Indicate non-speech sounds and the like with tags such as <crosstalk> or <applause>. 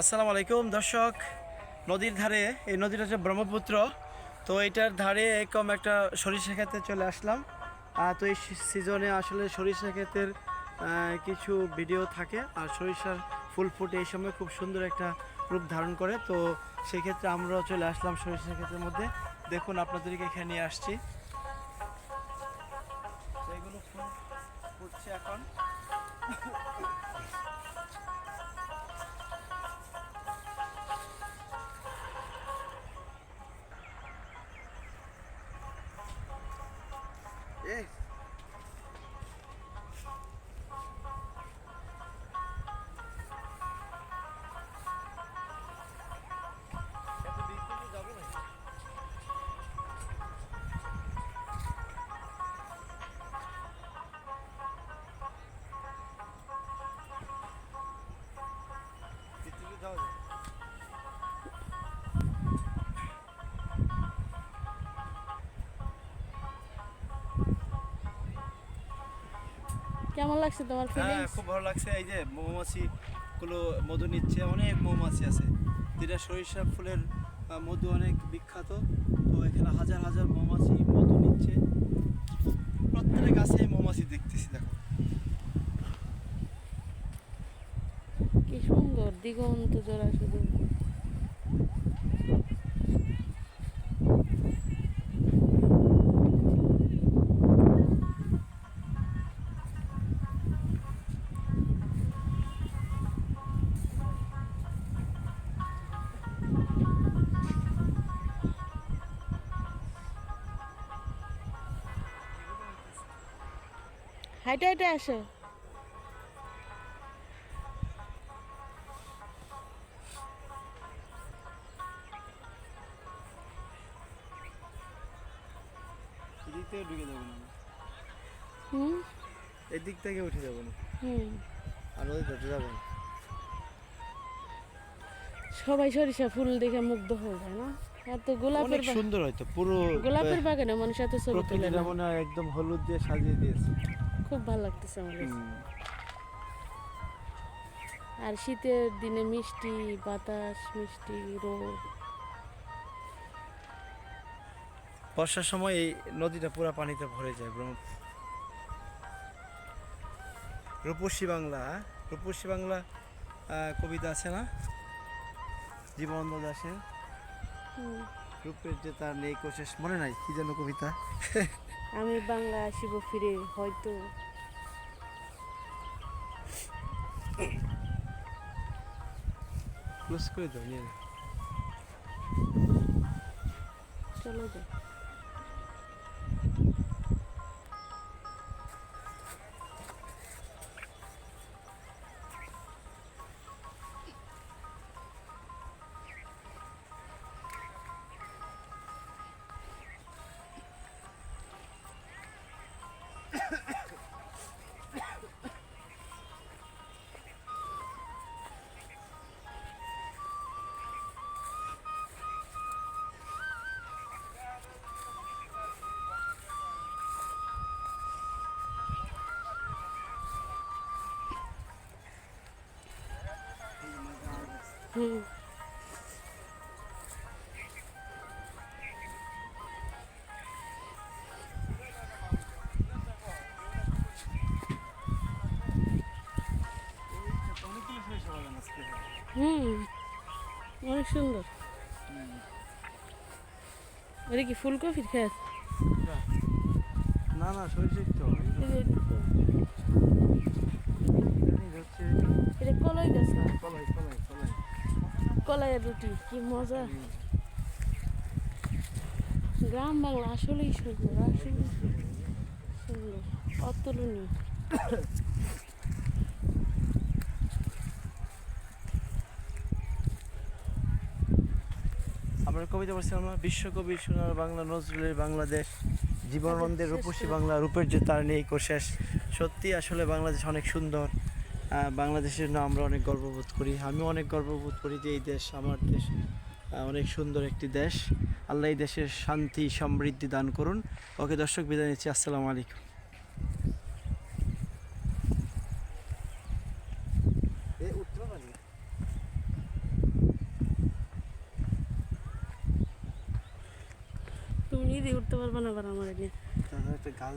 আসসালামু আলাইকুম, দর্শক। নদীর ধারে, এই নদীটা হচ্ছে ব্রহ্মপুত্র। তো এটার ধারে এরকম একটা সরিষা ক্ষেতে চলে আসলাম। তো এই সিজনে আসলে সরিষা ক্ষেতের কিছু ভিডিও থাকে। আর সরিষার ফুল ফুটে এই সময় খুব সুন্দর একটা রূপ ধারণ করে। তো সেক্ষেত্রে আমরাও চলে আসলাম সরিষা ক্ষেতের মধ্যে। দেখুন, আপনাদেরকে এখানে নিয়ে আসছি। এখন। এই কেমন লাগছে তোমার হ্যাঁ ফিলিংস খুব ভালো লাগছে। এই যে মৌমাছি গুলো মধু নিচ্ছে অনেক মৌমাছি আছে। যেটা সরিষা ফুলের মধু অনেক বিখ্যাত। তো এখানে হাজার হাজার মৌমাছি মধু নিচ্ছে। প্রত্যেকটা গাছে মৌমাছি দেখতেছি দেখো। কি সুন্দর দিগন্ত জোড়া শুধু। হাইটে হাইটে আসো। এদিক থেকে ঢুকে যাব না। হুম? এদিক থেকে উঠে যাব না। হুম। আর ওই যেতে যাব না। সবাই সরিষা ফুল দেখে মুগ্ধ হয়ে যায় না? এত গোলাপের অনেক সুন্দর হয়তো পুরো গোলাপের বাগানে মানুষ এত ছবি তোলে না। মনে হয় একদম হলুদ দিয়ে সাজিয়ে দিয়েছে। খুব ভালো লাগতেছে আমার আর শীতের দিনে মিষ্টি বাতাস মিষ্টি রোদ বর্ষার সময় এই নদীটা পুরো পানিতে ভরে যায় ব্রহ্ম। রূপসী বাংলা হ্যাঁ? রূপসী বাংলা কবিতা আছে না? জীবনানন্দ দাসের। রূপের যে তার নেই কোশেষ মনে নাই? কি যেন কবিতা। <laughs> আমি বাংলা আসিব ফিরে হয়তো। ক্লোজ করে দাও নিয়ে চলো যাই। হুম। অনেক সুন্দর। এটা কি ফুলকপির খেত? না না সরিষা তো। এটা কলাই গাছ কলাই কলাই। কলাই রুটি কি মজা। গ্রাম বাংলা আসলেই সুন্দর আসলে সুন্দর অতুলনীয়। আমরা কবিতা পড়ছিলাম না বিশ্বকবি সোনার বাংলা নজরুলের বাংলাদেশ জীবনানন্দের রূপসী বাংলা রূপের যে তার নেই কোশেষ সত্যি আসলে বাংলাদেশ অনেক সুন্দর। বাংলাদেশের জন্য আমরা অনেক গর্ববোধ করি। আমি অনেক গর্ববোধ করি যে এই দেশ আমার দেশ অনেক সুন্দর একটি দেশ। আল্লাহ এই দেশের শান্তি সমৃদ্ধি দান করুন। ওকে দর্শক বিদায় নিচ্ছি। আসসালামু আলাইকুম। তুমি নিজে উঠতে পারবে না আমার এটা গাল